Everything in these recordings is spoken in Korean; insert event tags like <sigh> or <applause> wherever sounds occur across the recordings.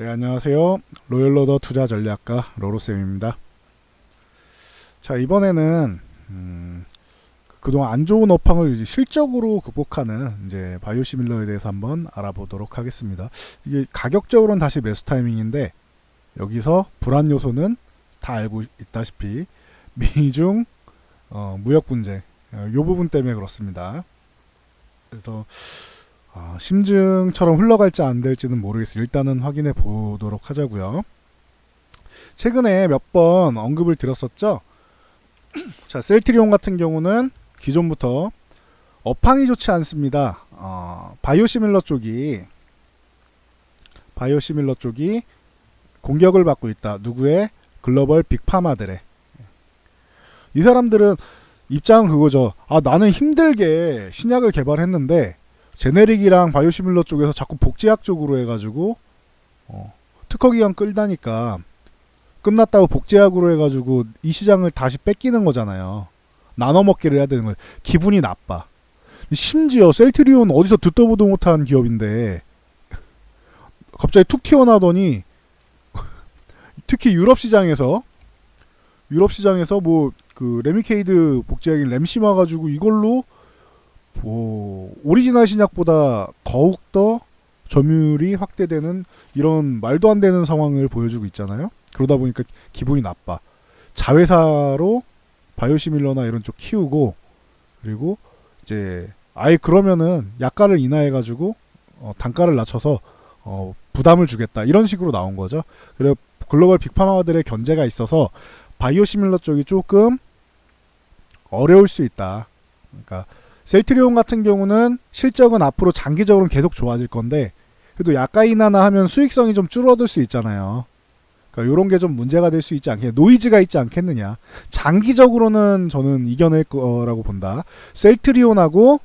네, 안녕하세요. 로열로더 투자 전략가 로로쌤입니다. 자, 이번에는 음, 그동안 안 좋은 업황을 실적으로 극복하는 이제 바이오시밀러에 대해서 한번 알아보도록 하겠습니다. 이게 가격적으로는 다시 매수 타이밍인데 여기서 불안 요소는 다 알고 있다시피 미중 어, 무역 분쟁 어, 요 부분 때문에 그렇습니다. 그래서 아, 심증처럼 흘러갈지 안 될지는 모르겠어요. 일단은 확인해 보도록 하자고요. 최근에 몇 번 언급을 드렸었죠. <clears throat> 자, 셀트리온 같은 경우는 기존부터 업황이 좋지 않습니다. 어, 바이오시밀러 쪽이 바이오시밀러 쪽이 공격을 받고 있다. 누구의 글로벌 빅파마들의 이 사람들은 입장은 그거죠. 아 나는 힘들게 신약을 개발했는데 제네릭이랑 바이오시밀러 쪽에서 자꾸 복제약 쪽으로 해가지고 어, 특허 기간 끌다니까 끝났다고 복제약으로 해가지고 이 시장을 다시 뺏기는 거잖아요. 나눠 먹기를 해야 되는 거예요. 기분이 나빠. 심지어 셀트리온 어디서 듣도 보도 못한 기업인데 갑자기 툭 튀어나더니 <laughs> 특히 유럽 시장에서 유럽 시장에서 뭐 그 레미케이드 복제약인 램시마 가지고 이걸로 뭐 오리지널 신약보다 더욱 더 점유율이 확대되는 이런 말도 안 되는 상황을 보여주고 있잖아요. 그러다 보니까 기분이 나빠. 자회사로 바이오시밀러나 이런 쪽 키우고 그리고 이제 아예 그러면은 약가를 인하해 가지고 어, 단가를 낮춰서 어, 부담을 주겠다 이런 식으로 나온 거죠. 그리고 글로벌 빅파마들의 견제가 있어서 바이오시밀러 쪽이 조금 어려울 수 있다. 그러니까 셀트리온 같은 경우는 실적은 앞으로 장기적으로 계속 좋아질 건데 그래도 인하나 하면 수익성이 좀 줄어들 수 있잖아요. 그러니까 이런 게 좀 문제가 될 수 있지 않겠냐. 노이즈가 있지 않겠느냐. 장기적으로는 저는 이겨낼 거라고 본다. 셀트리온하고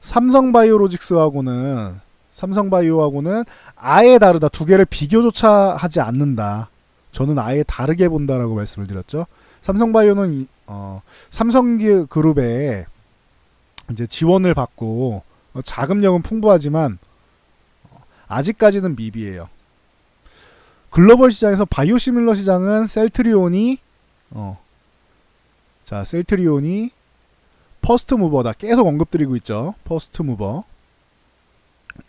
삼성바이오로직스하고는 삼성바이오하고는 아예 다르다. 두 개를 비교조차 하지 않는다. 저는 아예 다르게 본다라고 말씀을 드렸죠. 삼성바이오는 이- 어, 삼성그룹에 이제 지원을 받고 어, 자금력은 풍부하지만 어, 아직까지는 미비해요. 글로벌 시장에서 바이오시밀러 시장은 셀트리온이 어, 자 셀트리온이 퍼스트 무버다 계속 언급드리고 있죠. 퍼스트 무버.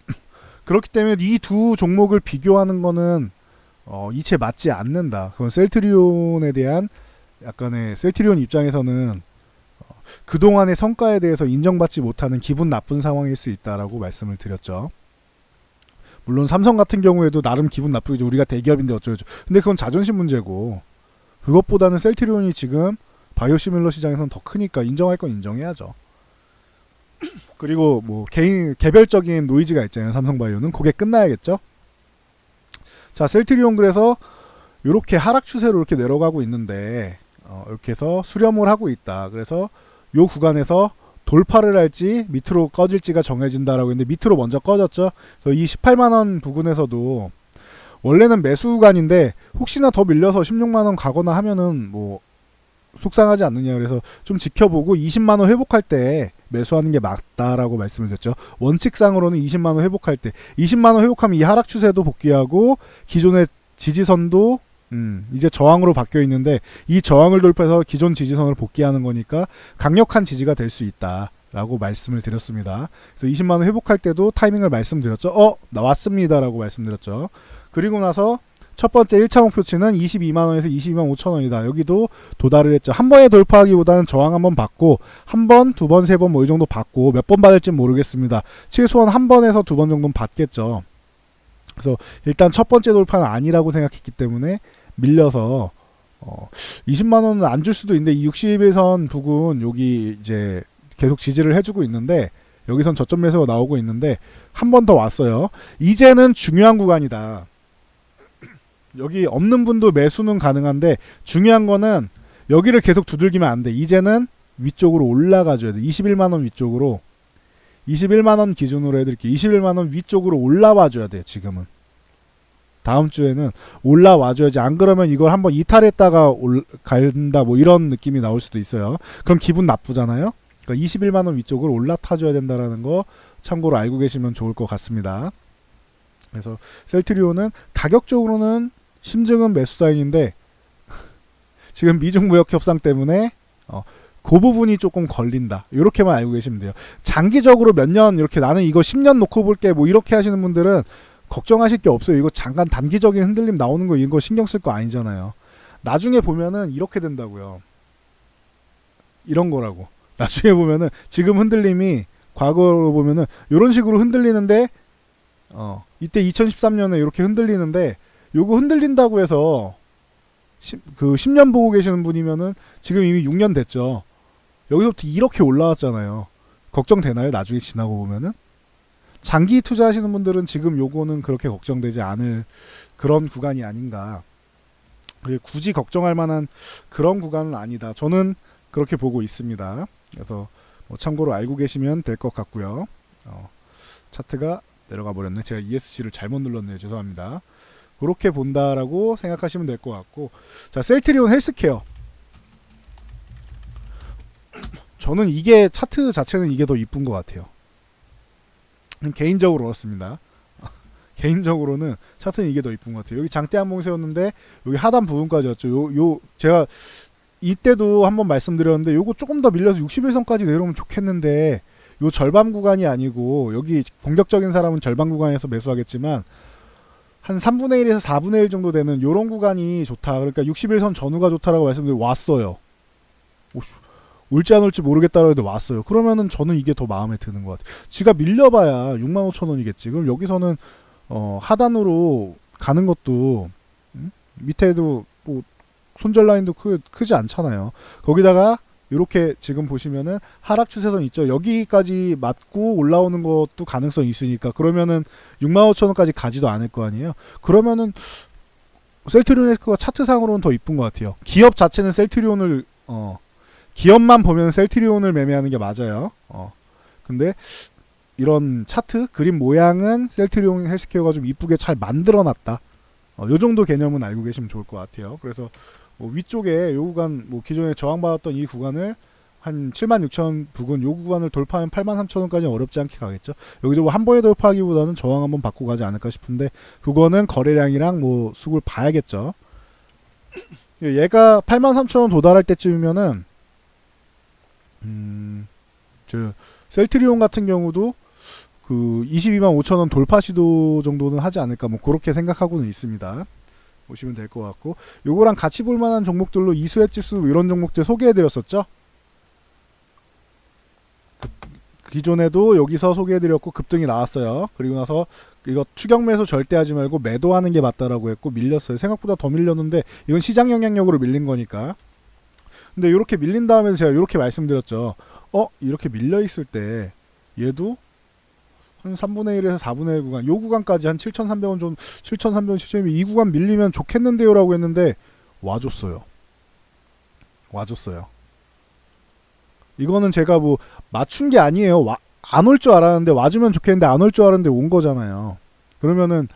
<clears throat> 그렇기 때문에 이 두 종목을 비교하는 거는 어, 이체 맞지 않는다. 그건 셀트리온에 대한 약간의 셀트리온 입장에서는 어, 그동안의 성과에 대해서 인정받지 못하는 기분 나쁜 상황일 수 있다라고 말씀을 드렸죠. 물론 삼성 같은 경우에도 나름 기분 나쁘죠. 우리가 대기업인데 어쩌죠. 근데 그건 자존심 문제고 그것보다는 셀트리온이 지금 바이오시밀러 시장에서는 더 크니까 인정할 건 인정해야죠. <clears throat> 그리고 뭐 개인 개별적인 노이즈가 있잖아요. 삼성바이오는 그게 끝나야겠죠. 자, 셀트리온 그래서 이렇게 하락 추세로 이렇게 내려가고 있는데 어, 이렇게 해서 수렴을 하고 있다. 그래서 요 구간에서 돌파를 할지 밑으로 꺼질지가 정해진다라고 했는데 밑으로 먼저 꺼졌죠. 그래서 이 18만 원 부근에서도 원래는 매수 구간인데 혹시나 더 밀려서 16만 원 가거나 하면은 뭐 속상하지 않느냐 그래서 좀 지켜보고 20만 원 회복할 때 매수하는 게 맞다라고 말씀을 드렸죠. 원칙상으로는 20만 원 회복할 때 20만 원 회복하면 이 하락 추세도 복귀하고 기존의 지지선도 음, 이제 저항으로 바뀌어 있는데 이 저항을 돌파해서 기존 지지선을 복귀하는 거니까 강력한 지지가 될 수 있다라고 말씀을 드렸습니다. 그래서 20만 원 회복할 때도 타이밍을 말씀드렸죠. 어 나왔습니다라고 말씀드렸죠. 그리고 나서 첫 번째 1차 목표치는 22만 원에서 22만 5천 원이다. 여기도 도달을 했죠. 한 번에 돌파하기보다는 저항 한 번 받고 한 번, 두 번, 세 번 뭐 이 정도 받고 몇 번 받을지 모르겠습니다. 최소한 한 번에서 두 번 정도는 받겠죠. 그래서 일단 첫 번째 돌파는 아니라고 생각했기 때문에 밀려서 어 20만 원은 안 줄 수도 있는데 이 60일선 부근 여기 이제 계속 지지를 해주고 있는데 여기선 저점 매수가 나오고 있는데 한 번 더 왔어요. 이제는 중요한 구간이다. 여기 없는 분도 매수는 가능한데 중요한 거는 여기를 계속 두들기면 안 돼. 이제는 위쪽으로 올라가줘야 돼. 21만 원 위쪽으로 21만 원 기준으로 해드릴게요. 21만 원 위쪽으로 올라와 줘야 돼. 지금은 다음 주에는 올라와 줘야지. 안 그러면 이걸 한번 이탈했다가 올 간다 뭐 이런 느낌이 나올 수도 있어요. 그럼 기분 나쁘잖아요. 그러니까 21만 원 위쪽으로 올라타 줘야 된다라는 거 참고로 알고 계시면 좋을 것 같습니다. 그래서 셀트리온은 가격적으로는 심증은 매수 사인인데 <laughs> 지금 미중 무역 협상 때문에 어, 그 부분이 조금 걸린다. 이렇게만 알고 계시면 돼요. 장기적으로 몇 년 이렇게 나는 이거 10년 놓고 볼게 뭐 이렇게 하시는 분들은 걱정하실 게 없어요. 이거 잠깐 단기적인 흔들림 나오는 거 이거 신경 쓸 거 아니잖아요. 나중에 보면은 이렇게 된다고요. 이런 거라고. <laughs> 나중에 보면은 지금 흔들림이 과거로 보면은 이런 식으로 흔들리는데 어 이때 2013년에 이렇게 흔들리는데 요거 흔들린다고 해서 시, 그 10년 보고 계시는 분이면은 지금 이미 6년 됐죠. 여기서부터 이렇게 올라왔잖아요. 걱정되나요? 나중에 지나고 보면은 장기 투자하시는 분들은 지금 요거는 그렇게 걱정되지 않을 그런 구간이 아닌가. 그리고 굳이 걱정할 만한 그런 구간은 아니다. 저는 그렇게 보고 있습니다. 그래서 뭐 참고로 알고 계시면 될 것 같고요. 어, 차트가 내려가 버렸네. 제가 ESC를 잘못 눌렀네요. 죄송합니다. 그렇게 본다라고 생각하시면 될 것 같고 자 셀트리온 헬스케어 저는 이게 차트 자체는 이게 더 이쁜 것 같아요. 개인적으로 그렇습니다. <laughs> 개인적으로는 차트는 이게 더 이쁜 것 같아요. 여기 장대 한 봉 세웠는데 여기 하단 부분까지였죠. 요, 요 제가 이때도 한번 말씀드렸는데 요거 조금 더 밀려서 61선까지 내려오면 좋겠는데 요 절반 구간이 아니고 여기 공격적인 사람은 절반 구간에서 매수하겠지만 한 3분의 1에서 4분의 1 정도 되는 요런 구간이 좋다. 그러니까 61선 전후가 좋다라고 말씀드리고 왔어요. 오씨, 올지 안 올지 모르겠다라고 해도 왔어요. 그러면은 저는 이게 더 마음에 드는 것 같아요. 지가 밀려봐야 6만 5천 원이겠지. 그럼 여기서는 어, 하단으로 가는 것도 음? 밑에도 뭐 손절 라인도 크, 크지 않잖아요. 거기다가 이렇게 지금 보시면은 하락 추세선 있죠. 여기까지 맞고 올라오는 것도 가능성이 있으니까 그러면은 6만 5천 원까지 가지도 않을 거 아니에요. 그러면은 셀트리온에스가 차트상으로는 더 이쁜 것 같아요. 기업 자체는 셀트리온을 어 기업만 보면 셀트리온을 매매하는 게 맞아요. 어 근데 이런 차트 그림 모양은 셀트리온 헬스케어가 좀 이쁘게 잘 만들어놨다. 어, 요 정도 개념은 알고 계시면 좋을 것 같아요. 그래서 뭐 위쪽에 요 구간 뭐 기존에 저항받았던 이 구간을 한 7만 6천 부근 요 구간을 돌파하면 8만 3천 원까지 어렵지 않게 가겠죠. 여기서 뭐 한 번에 돌파하기보다는 저항 한번 받고 가지 않을까 싶은데 그거는 거래량이랑 뭐 수급을 봐야겠죠. <clears throat> 얘가 8만 3천 원 도달할 때쯤이면은 음 저 셀트리온 같은 경우도 그 22만 5천 원 돌파 시도 정도는 하지 않을까 뭐 그렇게 생각하고는 있습니다. 보시면 될 것 같고 요거랑 같이 볼 만한 종목들로 이수혜 지수 이런 종목들 소개해 드렸었죠. 기존에도 여기서 소개해 드렸고 급등이 나왔어요. 그리고 나서 이거 추격 매수 절대 하지 말고 매도하는 게 맞다라고 했고 밀렸어요. 생각보다 더 밀렸는데 이건 시장 영향력으로 밀린 거니까. 근데 이렇게 밀린 다음에 제가 이렇게 말씀드렸죠. 어 이렇게 밀려 있을 때 얘도 한 3분의 1에서 4분의 1 구간, 요 구간까지 한 7,300원 좀 7,300원 시점이 이 구간 밀리면 좋겠는데요 라고 했는데 와줬어요. 와줬어요. 이거는 제가 뭐 맞춘 게 아니에요. 안 올 줄 알았는데 와주면 좋겠는데 안 올 줄 알았는데 온 거잖아요. 그러면은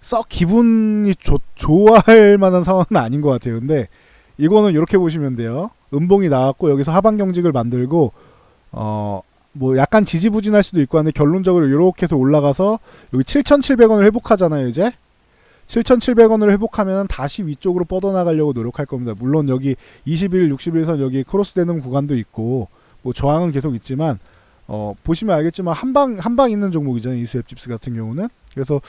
썩 기분이 좋, 좋아할 만한 상황은 아닌 것 같아요. 근데 이거는 이렇게 보시면 돼요. 음봉이 나왔고 여기서 하방 경직을 만들고 어, 뭐 약간 지지부진할 수도 있고 한데 결론적으로 이렇게 해서 올라가서 여기 7,700원을 회복하잖아요, 이제. 7,700원을 회복하면 다시 위쪽으로 뻗어나가려고 노력할 겁니다. 물론 여기 21, 61선 여기 크로스되는 구간도 있고 뭐 저항은 계속 있지만 어, 보시면 알겠지만 한방 한 방 있는 종목이잖아요. 이수앱 집스 같은 경우는. 그래서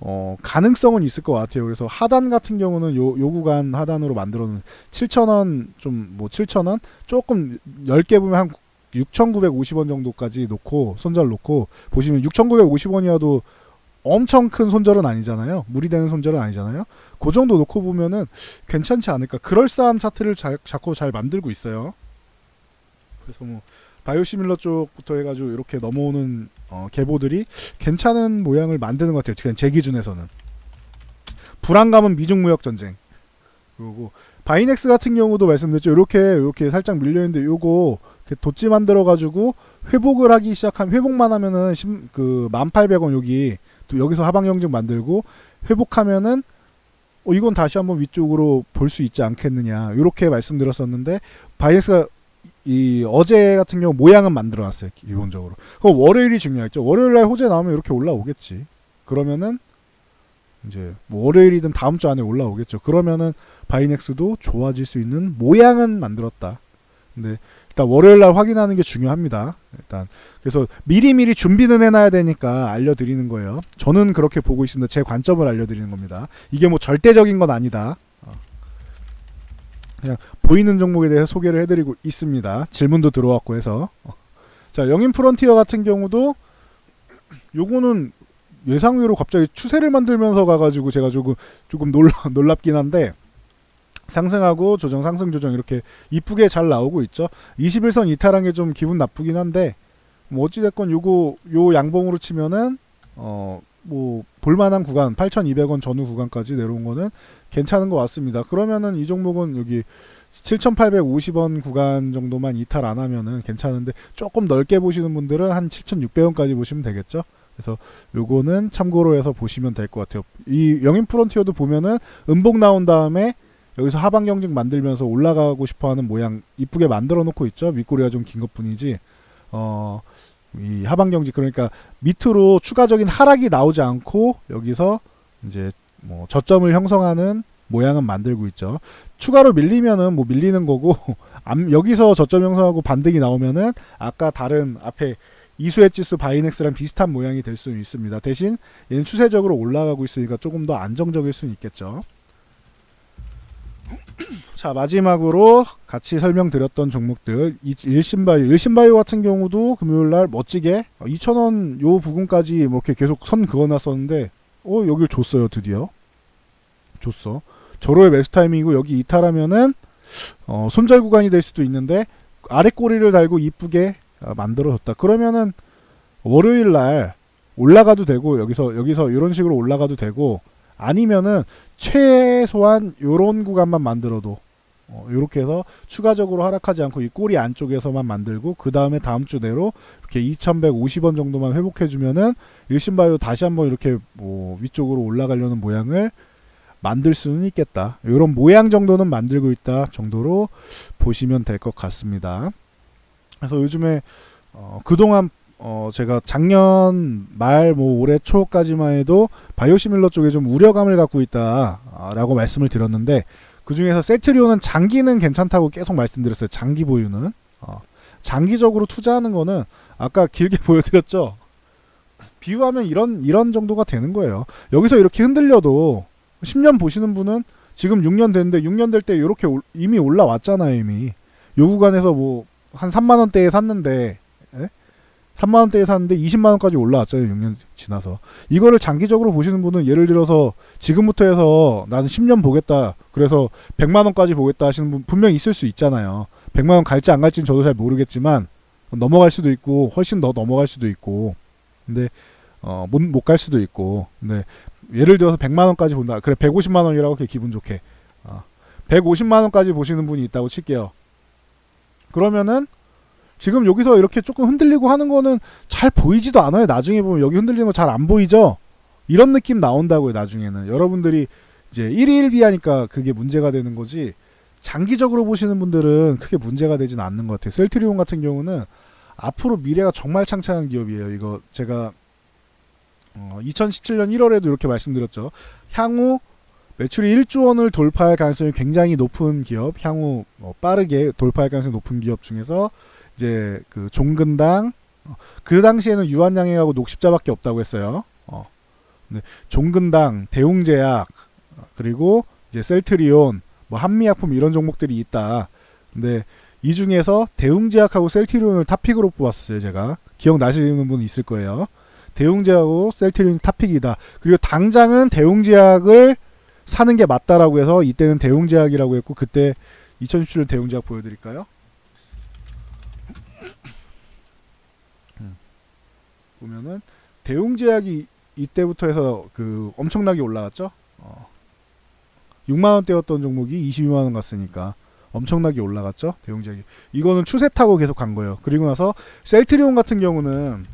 어, 가능성은 있을 것 같아요. 그래서 하단 같은 경우는 요, 요 구간 하단으로 만들어 놓은 7,000원 좀 뭐 7,000원 조금 10개 보면 한 6,950원 정도까지 놓고 손절 놓고 보시면 6,950원이어도 엄청 큰 손절은 아니잖아요. 무리 되는 손절은 아니잖아요. 그 정도 놓고 보면은 괜찮지 않을까. 그럴싸한 차트를 자, 자꾸 잘 만들고 있어요. 그래서 뭐 바이오시밀러 쪽부터 해가지고 이렇게 넘어오는 어, 계보들이 괜찮은 모양을 만드는 것 같아요. 그냥 제 기준에서는 불안감은 미중 무역 전쟁. 그리고 바이넥스 같은 경우도 말씀드렸죠. 이렇게 이렇게 살짝 밀려 있는데 요거 도치 만들어 가지고 회복을 하기 시작하면 회복만 하면은 심, 그 1800원 여기 또 여기서 하방 경직 만들고 회복하면은 어, 이건 다시 한번 위쪽으로 볼 수 있지 않겠느냐 이렇게 말씀드렸었는데 바이엑스가 이 어제 같은 경우 모양은 만들어놨어요 기본적으로. 그 월요일이 중요했죠. 월요일 날 호재 나오면 이렇게 올라오겠지. 그러면은 이제 뭐 월요일이든 다음 주 안에 올라오겠죠. 그러면은 바이넥스도 좋아질 수 있는 모양은 만들었다. 근데 일단 월요일 날 확인하는 게 중요합니다. 일단 그래서 미리미리 준비는 해놔야 되니까 알려드리는 거예요. 저는 그렇게 보고 있습니다. 제 관점을 알려드리는 겁니다. 이게 뭐 절대적인 건 아니다. 어. 그냥 보이는 종목에 대해서 소개를 해드리고 있습니다. 질문도 들어왔고 해서 어. 자 영인 프론티어 같은 경우도 요거는 예상외로 갑자기 추세를 만들면서 가가지고 제가 조금 조금 놀라 <laughs> 놀랍긴 한데 상승하고 조정 상승 조정 이렇게 이쁘게 잘 나오고 있죠. 21선 이탈한 게 좀 기분 나쁘긴 한데 뭐 어찌 됐건 요거 요 양봉으로 치면은 어 뭐 볼만한 구간 8,200원 전후 구간까지 내려온 거는 괜찮은 것 같습니다. 그러면은 이 종목은 여기 7,850원 구간 정도만 이탈 안 하면은 괜찮은데 조금 넓게 보시는 분들은 한 7,600원까지 보시면 되겠죠. 그래서 요거는 참고로 해서 보시면 될 것 같아요. 이 영인 프론티어도 보면은 음봉 나온 다음에 여기서 하방 경직 만들면서 올라가고 싶어하는 모양 이쁘게 만들어 놓고 있죠. 윗꼬리가 좀 긴 것뿐이지. 어, 이 하방 경직 그러니까 밑으로 추가적인 하락이 나오지 않고 여기서 이제 뭐 저점을 형성하는 모양은 만들고 있죠. 추가로 밀리면은 뭐 밀리는 거고 <laughs> 암- 여기서 저점 형성하고 반등이 나오면은 아까 다른 앞에 이수의 지수 바이넥스랑 비슷한 모양이 될 수는 있습니다. 대신 얘는 추세적으로 올라가고 있으니까 조금 더 안정적일 수는 있겠죠. <clears throat> 자 마지막으로 같이 설명드렸던 종목들 이- 일신바이오 일신바이오 같은 경우도 금요일날 멋지게 2,000원 요 부근까지 뭐 이렇게 계속 선 그어놨었는데 어 여길 줬어요 드디어 줬어 저로의 매수 타이밍이고 여기 이탈하면은 어, 손절 구간이 될 수도 있는데 아래 꼬리를 달고 이쁘게 어, 만들어졌다. 그러면은 월요일 날 올라가도 되고 여기서 여기서 이런 식으로 올라가도 되고 아니면은 최소한 요런 구간만 만들어도 어, 요렇게 해서 추가적으로 하락하지 않고 이 꼬리 안쪽에서만 만들고 그 다음에 다음 주 내로 이렇게 2,150원 정도만 회복해 주면은 일신바이오 다시 한번 이렇게 뭐 위쪽으로 올라가려는 모양을 만들 수는 있겠다. 요런 모양 정도는 만들고 있다 정도로 보시면 될 것 같습니다. 그래서 요즘에 어, 그동안 어, 제가 작년 말 뭐 올해 초까지만 해도 바이오시밀러 쪽에 좀 우려감을 갖고 있다라고 말씀을 드렸는데 그 중에서 셀트리온은 장기는 괜찮다고 계속 말씀드렸어요. 장기 보유는 어, 장기적으로 투자하는 거는 아까 길게 <laughs> 보여드렸죠. 비유하면 이런 이런 정도가 되는 거예요. 여기서 이렇게 흔들려도 10년 보시는 분은 지금 6년 됐는데 6년 될 때 이렇게 올- 이미 올라왔잖아요 이미. 요 구간에서 뭐 한 3만 원대에 샀는데 에? 3만 원대에 샀는데 20만 원까지 올라왔잖아요 6년 지나서. 이거를 장기적으로 보시는 분은 예를 들어서 지금부터 해서 나는 10년 보겠다 그래서 100만 원까지 보겠다 하시는 분 분명히 있을 수 있잖아요. 100만 원 갈지 안 갈지는 저도 잘 모르겠지만 넘어갈 수도 있고 훨씬 더 넘어갈 수도 있고 근데 어, 못 못 갈 수도 있고 근데 예를 들어서 100만 원까지 본다. 그래 150만 원이라고 이렇게 기분 좋게. 어. 150만 원까지 보시는 분이 있다고 칠게요. 그러면은 지금 여기서 이렇게 조금 흔들리고 하는 거는 잘 보이지도 않아요. 나중에 보면 여기 흔들리는 거 잘 안 보이죠? 이런 느낌 나온다고요, 나중에는. 여러분들이 이제 1위 1비 하니까 그게 문제가 되는 거지. 장기적으로 보시는 분들은 크게 문제가 되진 않는 것 같아요. 셀트리온 같은 경우는 앞으로 미래가 정말 창창한 기업이에요. 이거 제가 어, 2017년 1월에도 이렇게 말씀드렸죠. 향후 매출이 1조 원을 돌파할 가능성이 굉장히 높은 기업, 향후 어, 빠르게 돌파할 가능성이 높은 기업 중에서 이제 그 종근당 어, 그 당시에는 유한양행하고 녹십자밖에 없다고 했어요. 어. 근데 종근당, 대웅제약 어, 그리고 이제 셀트리온, 뭐 한미약품 이런 종목들이 있다. 근데 이 중에서 대웅제약하고 셀트리온을 탑픽으로 뽑았어요. 제가 기억 나시는 분 있을 거예요. 대웅제약하고 셀트리온 탑픽이다. 그리고 당장은 대웅제약을 사는 게 맞다라고 해서 이때는 대웅제약이라고 했고 그때 2017년 대웅제약 보여드릴까요? 음. 보면은 대웅제약이 이때부터 해서 그 엄청나게 올라갔죠. 어. 6만 원대였던 종목이 22만 원 갔으니까 엄청나게 올라갔죠. 대웅제약이 이거는 추세 타고 계속 간 거예요. 그리고 나서 셀트리온 같은 경우는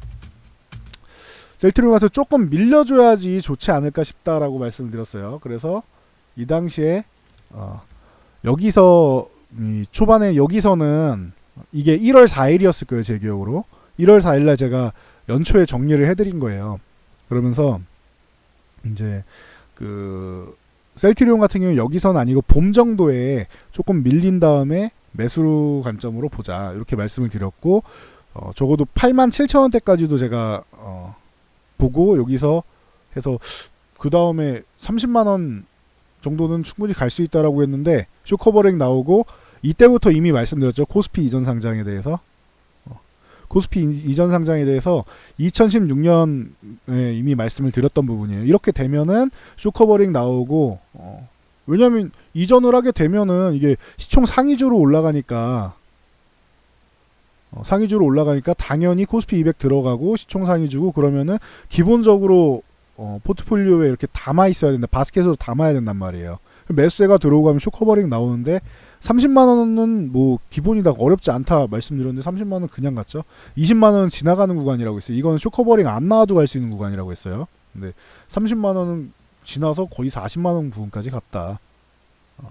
셀트리온한테 조금 밀려줘야지 좋지 않을까 싶다라고 말씀을 드렸어요. 그래서 이 당시에 어, 여기서 이 초반에 여기서는 이게 1월 4일이었을 거예요 제 기억으로 1월 4일날 제가 연초에 정리를 해드린 거예요. 그러면서 이제 그 셀트리온 같은 경우 여기선 아니고 봄 정도에 조금 밀린 다음에 매수 관점으로 보자 이렇게 말씀을 드렸고 어, 적어도 8만 7천 원대까지도 제가 어, 보고 여기서 해서 그 다음에 30만 원 정도는 충분히 갈 수 있다라고 했는데 쇼커버링 나오고 이때부터 이미 말씀드렸죠 코스피 이전 상장에 대해서 어, 코스피 이- 이전 상장에 대해서 2016년에 이미 말씀을 드렸던 부분이에요. 이렇게 되면은 쇼커버링 나오고 어, 왜냐하면 이전을 하게 되면은 이게 시총 상위주로 올라가니까 어, 상위주로 올라가니까 당연히 코스피 200 들어가고 시총 상위주고 그러면은 기본적으로 어, 포트폴리오에 이렇게 담아 있어야 된다. 바스켓으로 담아야 된단 말이에요. 매수세가 들어오고 하면 쇼커버링 나오는데 30만 원은 뭐 기본이다 어렵지 않다 말씀드렸는데 30만 원 그냥 갔죠. 20만 원은 지나가는 구간이라고 했어요. 이거는 쇼커버링 안 나와도 갈 수 있는 구간이라고 했어요. 근데 30만 원은 지나서 거의 40만 원 부분까지 갔다. 어.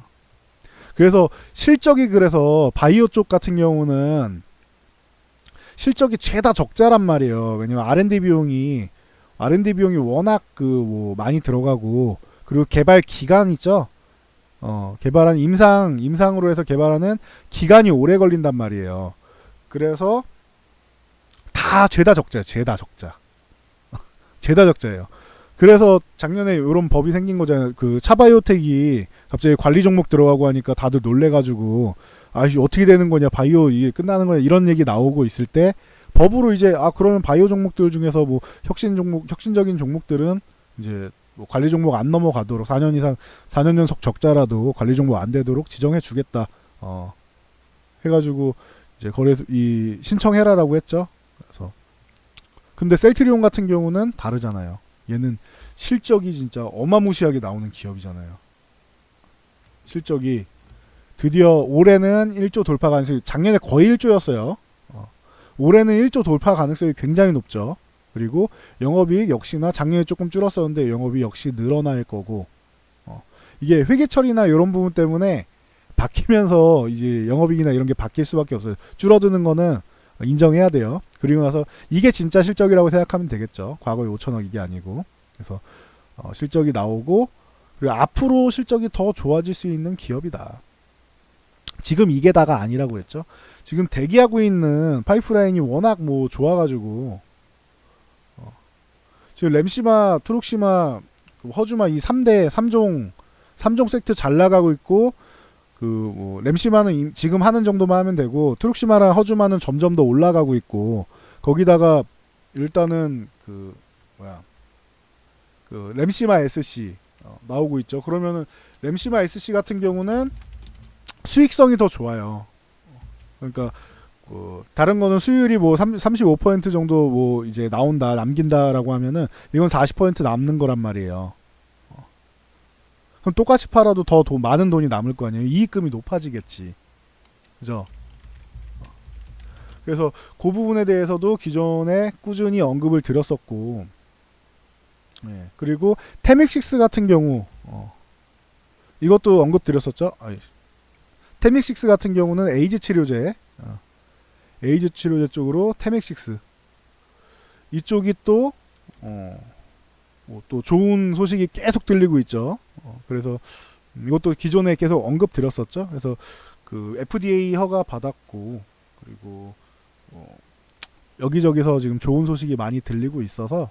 그래서 실적이 그래서 바이오 쪽 같은 경우는 실적이 죄다 적자란 말이에요. 왜냐면 R&D 비용이 R&D 비용이 워낙 그 뭐 많이 들어가고 그리고 개발 기간 있죠. 어, 개발한 임상 임상으로 해서 개발하는 기간이 오래 걸린단 말이에요. 그래서 다 죄다 적자예요. 죄다 적자. <laughs> 죄다 적자예요. 그래서 작년에 이런 법이 생긴 거잖아요. 그 차바이오텍이 갑자기 관리 종목 들어가고 하니까 다들 놀래가지고 아씨 어떻게 되는 거냐 바이오 이게 끝나는 거냐 이런 얘기 나오고 있을 때 법으로 이제 아 그러면 바이오 종목들 중에서 뭐 혁신 종목 혁신적인 종목들은 이제 뭐 관리 종목 안 넘어가도록 4년 이상 4년 연속 적자라도 관리 종목 안 되도록 지정해 주겠다. 어 해가지고 이제 거래소 이 신청해라라고 했죠. 그래서 근데 셀트리온 같은 경우는 다르잖아요. 얘는 실적이 진짜 어마무시하게 나오는 기업이잖아요. 실적이 드디어 올해는 1조 돌파 가능성이 작년에 거의 1조였어요. 어. 올해는 1조 돌파 가능성이 굉장히 높죠. 그리고 영업이익 역시나 작년에 조금 줄었었는데 영업이 역시 늘어날 거고 어. 이게 회계 처리나 이런 부분 때문에 바뀌면서 이제 영업이익이나 이런 게 바뀔 수밖에 없어요. 줄어드는 거는 인정해야 돼요. 그리고 나서 이게 진짜 실적이라고 생각하면 되겠죠. 과거에 5천억 이게 아니고 그래서 어, 실적이 나오고 그리고 앞으로 실적이 더 좋아질 수 있는 기업이다. 지금 이게 다가 아니라고 했죠. 지금 대기하고 있는 파이프라인이 워낙 뭐 좋아가지고 어, 지금 램시마, 트룩시마, 그 허주마 이 3대 3종 3종 세트 잘 나가고 있고 그뭐 램시마는 임- 지금 하는 정도만 하면 되고 트룩시마랑 허주마는 점점 더 올라가고 있고 거기다가 일단은 그 뭐야 그 램시마 SC 어, 나오고 있죠. 그러면은 램시마 SC 같은 경우는 수익성이 더 좋아요. 그러니까 그 다른 거는 수율이 뭐 3, 35% 정도 뭐 이제 나온다 남긴다라고 하면은 이건 40% 남는 거란 말이에요. 어. 그럼 똑같이 팔아도 더 돈, 많은 돈이 남을 거 아니에요. 이익금이 높아지겠지. 그죠? 어. 그래서 그 부분에 대해서도 기존에 꾸준히 언급을 드렸었고, 예. 그리고 테믹식스 같은 경우, 어. 이것도 언급 드렸었죠. 아이, 테믹식스 같은 경우는 에이즈 치료제, 어. 에이즈 치료제 쪽으로 테믹식스 이쪽이 또 어, 뭐 또 좋은 소식이 계속 들리고 있죠. 어, 그래서 음, 이것도 기존에 계속 언급 드렸었죠. 그래서 그 FDA 허가 받았고 그리고 어, 여기저기서 지금 좋은 소식이 많이 들리고 있어서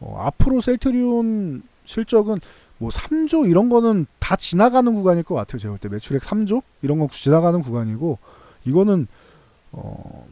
어, 앞으로 셀트리온 실적은 뭐 3조 이런 거는 다 지나가는 구간일 것 같아요. 제가 볼 때 매출액 3조 이런 거 지나가는 구간이고 이거는 어,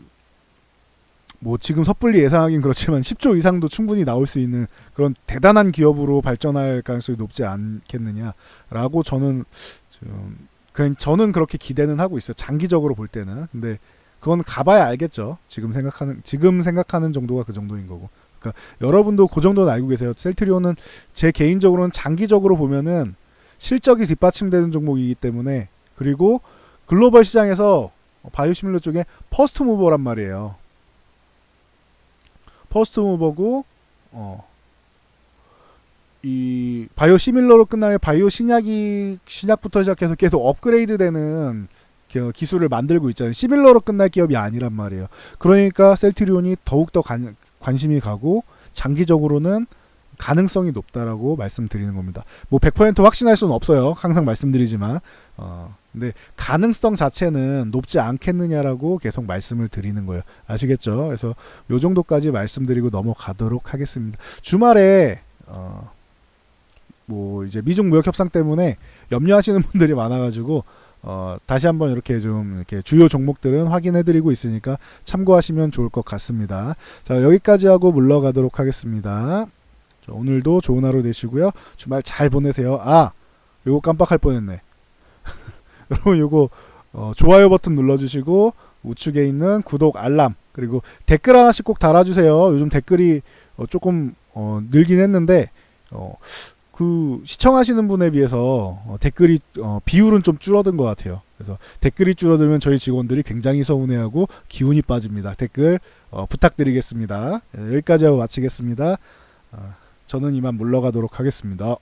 뭐 지금 섣불리 예상하긴 그렇지만 <laughs> 10조 이상도 충분히 나올 수 있는 그런 대단한 기업으로 발전할 가능성이 높지 않겠느냐라고 저는 좀 그냥 저는 그렇게 기대는 하고 있어요. 장기적으로 볼 때는. 근데 그건 가봐야 알겠죠. 지금 생각하는 지금 생각하는 정도가 그 정도인 거고. 그러니까 여러분도 그 정도는 알고 계세요. 셀트리온은 제 개인적으로는 장기적으로 보면은 실적이 뒷받침되는 종목이기 때문에 그리고 글로벌 시장에서 바이오시밀러 쪽에 퍼스트 무버란 말이에요. 퍼스트 무버고 어. 이 바이오 시밀러로 끝나면 바이오 신약이 신약부터 시작해서 계속 업그레이드되는 그 기술을 만들고 있잖아요. 시밀러로 끝날 기업이 아니란 말이에요. 그러니까 셀트리온이 더욱 더 관, 관심이 가고 장기적으로는 가능성이 높다라고 말씀드리는 겁니다. 뭐 100% 확신할 수는 없어요. 항상 말씀드리지만 어 근데 가능성 자체는 높지 않겠느냐라고 계속 말씀을 드리는 거예요. 아시겠죠? 그래서 요 정도까지 말씀드리고 넘어가도록 하겠습니다. 주말에 어 뭐 이제 미중 무역 협상 때문에 염려하시는 <laughs> 분들이 많아가지고 어 다시 한번 이렇게 좀 이렇게 주요 종목들은 확인해드리고 있으니까 참고하시면 좋을 것 같습니다. 자 여기까지 하고 물러가도록 하겠습니다. 자, 오늘도 좋은 하루 되시고요. 주말 잘 보내세요. 아 요거 깜빡할 뻔했네. <laughs> 여러분 요거 어, 좋아요 버튼 눌러주시고 우측에 있는 구독 알람 그리고 댓글 하나씩 꼭 달아주세요. 요즘 댓글이 어, 조금 어, 늘긴 했는데 어, 그 시청하시는 분에 비해서 어, 댓글이 어, 비율은 좀 줄어든 것 같아요. 그래서 댓글이 줄어들면 저희 직원들이 굉장히 서운해하고 기운이 빠집니다. 댓글 어, 부탁드리겠습니다. 예, 여기까지 하고 마치겠습니다. 어, 저는 이만 물러가도록 하겠습니다.